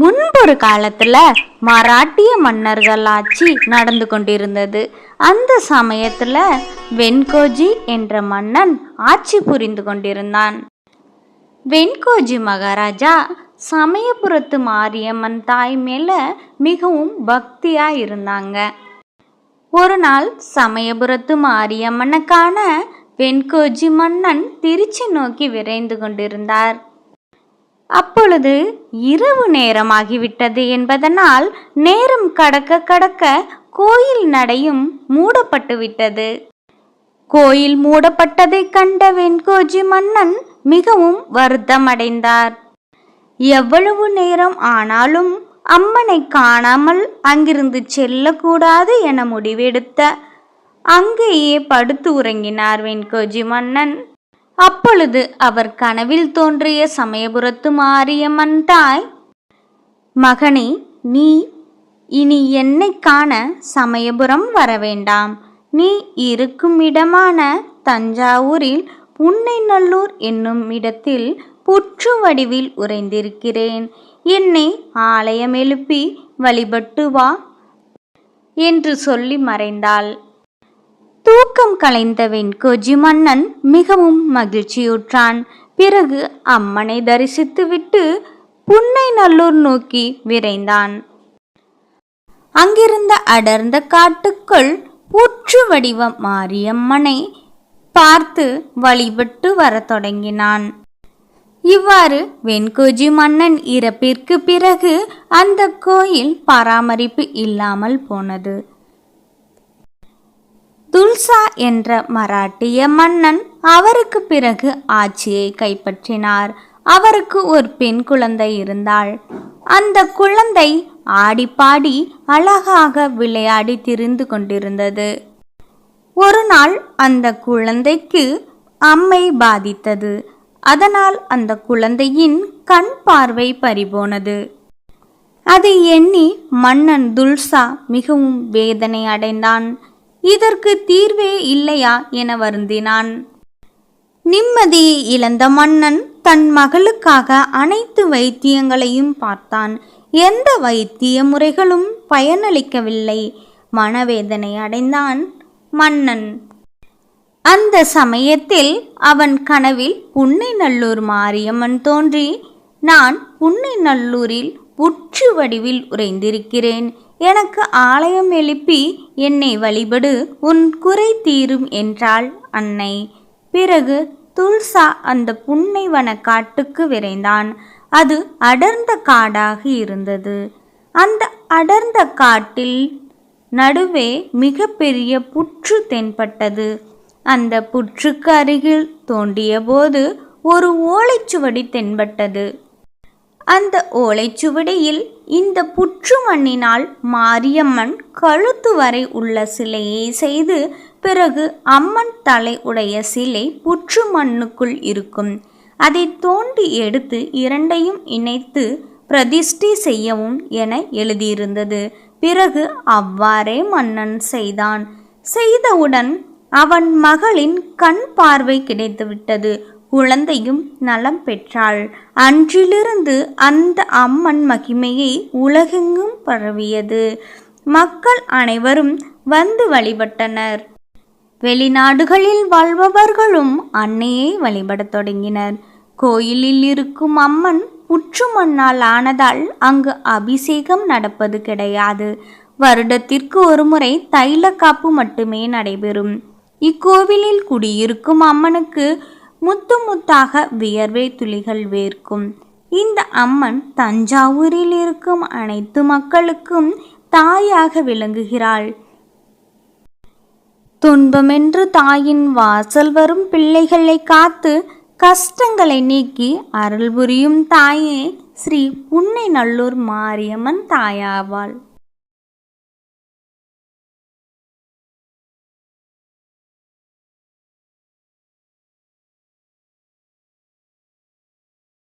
முன்பொரு காலத்துல மராட்டிய மன்னர்கள் ஆட்சி நடந்து கொண்டிருந்தது. அந்த சமயத்துல வெண்கோஜி என்ற மன்னன் ஆட்சி புரிந்து கொண்டிருந்தான். வெண்கோஜி மகாராஜா சமயபுரத்து மாரியம்மன் தாய் மேல மிகவும் பக்தியா இருந்தாங்க. ஒரு நாள் சமயபுரத்து மாரியம்மனை காண வெண்கோஜி மன்னன் திருச்சி நோக்கி விரைந்து கொண்டிருந்தார். அப்பொழுது இரவு நேரமாகிவிட்டது என்பதனால் நேரம் கடக்க கடக்க கோயில் நடையும் மூடப்பட்டு விட்டது கோயில் மூடப்பட்டதைக் கண்ட வெண்கோஜி மன்னன் மிகவும் வருத்தமடைந்தார். எவ்வளவு நேரம் ஆனாலும் அம்மனை காணாமல் அங்கிருந்து செல்லக்கூடாது என முடிவெடுத்த அங்கேயே படுத்து உறங்கினார் வெண்கோஜி மன்னன். அப்பொழுது அவர் கனவில் தோன்றிய சமயபுரத்து மாரியம்மன் தாய் மகனே நீ இனி என்னை காண சமயபுரம் வரவேண்டாம். நீ இருக்கும் இடமான தஞ்சாவூரில் உன்னைநல்லூர் என்னும் இடத்தில் புற்று வடிவில் உறைந்திருக்கிறேன். என்னை ஆலயம் எழுப்பி வழிபட்டு வா என்று சொல்லி மறைந்தாள். தூக்கம் கலைந்தவன் வெண்கோஜி மன்னன் மிகவும் மகிழ்ச்சியுற்றான். பிறகு அம்மனை தரிசித்துவிட்டு புன்னை நல்லூர் நோக்கி விரைந்தான். அங்கிருந்த அடர்ந்த காட்டுக்குள் ஊற்று வடிவ மாரியம்மனை பார்த்து வழிபட்டு வரத் தொடங்கினான். இவ்வாறு வெண்கோஜி மன்னன் இறப்பிற்கு பிறகு அந்த கோயில் பராமரிப்பு இல்லாமல் போனது. துல்சா என்ற மராட்டிய மன்னன் அவருக்கு பிறகு ஆட்சியை கைப்பற்றினார். அவருக்கு ஒரு பெண் குழந்தை இருந்தாள். அந்த குழந்தை ஆடி பாடி அழகாக விளையாடி திரிந்து கொண்டிருந்தது. ஒரு நாள் அந்த குழந்தைக்கு அம்மை பாதித்தது. அதனால் அந்த குழந்தையின் கண் பார்வை பறிபோனது. அதை எண்ணி மன்னன் துல்சா மிகவும் வேதனை அடைந்தான். இதற்கு தீர்வே இல்லையா என வருந்தினான். நிம்மதியை இழந்த மன்னன் தன் மகளுக்காக அனைத்து வைத்தியங்களையும் பார்த்தான். எந்த வைத்திய முறைகளும் பயனளிக்கவில்லை. மனவேதனை அடைந்தான் மன்னன். அந்த சமயத்தில் அவன் கனவில் புன்னை நல்லூர் மாரியம்மன் தோன்றி நான் புன்னை நல்லூரில் புற்று வடிவில் உறைந்திருக்கிறேன். எனக்கு ஆலயம் எழுப்பி என்னை வழிபடு உன் குறை தீரும் என்றாள் அன்னை. பிறகு துல்சா அந்த புன்னைவன காட்டுக்கு விரைந்தான். அது அடர்ந்த காடாக இருந்தது. அந்த அடர்ந்த காட்டில் நடுவே மிக பெரிய புற்று தென்பட்டது. அந்த புற்றுக்கு அருகில் தோண்டியபோது ஒரு ஓலைச்சுவடி தென்பட்டது. அந்த ஓலைச்சுவடியில் இந்த புற்று மண்ணினால் மாரியம்மன் கழுத்து வரை உள்ள சிலையை செய்து பிறகு அம்மன் தலை உடைய சிலை புற்று மண்ணுக்குள் இருக்கும். அதை தோண்டி எடுத்து இரண்டையும் இணைத்து பிரதிஷ்டி செய்யவும் என எழுதியிருந்தது. பிறகு அவ்வாறே மன்னன் செய்தான். செய்தவுடன் அவன் மகளின் கண் பார்வை கிடைத்துவிட்டது. குழந்தையும் நலம் பெற்றாள். அன்றிலிருந்து அந்த அம்மன் மகிமையை உலகெங்கும் பரவியது. மக்கள் அனைவரும் வந்து வழிபட்டனர். வெளிநாடுகளில் வாழ்பவர்களும் அன்னையை வழிபடத் தொடங்கினர். கோயிலில் இருக்கும் அம்மன் புற்று மண்ணால் ஆனதால் அங்கு அபிஷேகம் நடப்பது கிடையாது. வருடத்திற்கு ஒருமுறை தைல காப்பு மட்டுமே நடைபெறும். இக்கோவிலில் குடியிருக்கும் அம்மனுக்கு முத்து முத்தாக வியர்வை துளிகள் வேர்க்கும். இந்த அம்மன் தஞ்சாவூரில் இருக்கும் அனைத்து மக்களுக்கும் தாயாக விளங்குகிறாள். துன்பமென்று தாயின் வாசல் வரும் பிள்ளைகளை காத்து கஷ்டங்களை நீக்கி அருள் புரியும் தாயே ஸ்ரீ உன்னை நல்லூர் மாரியம்மன் தாயாவாள்.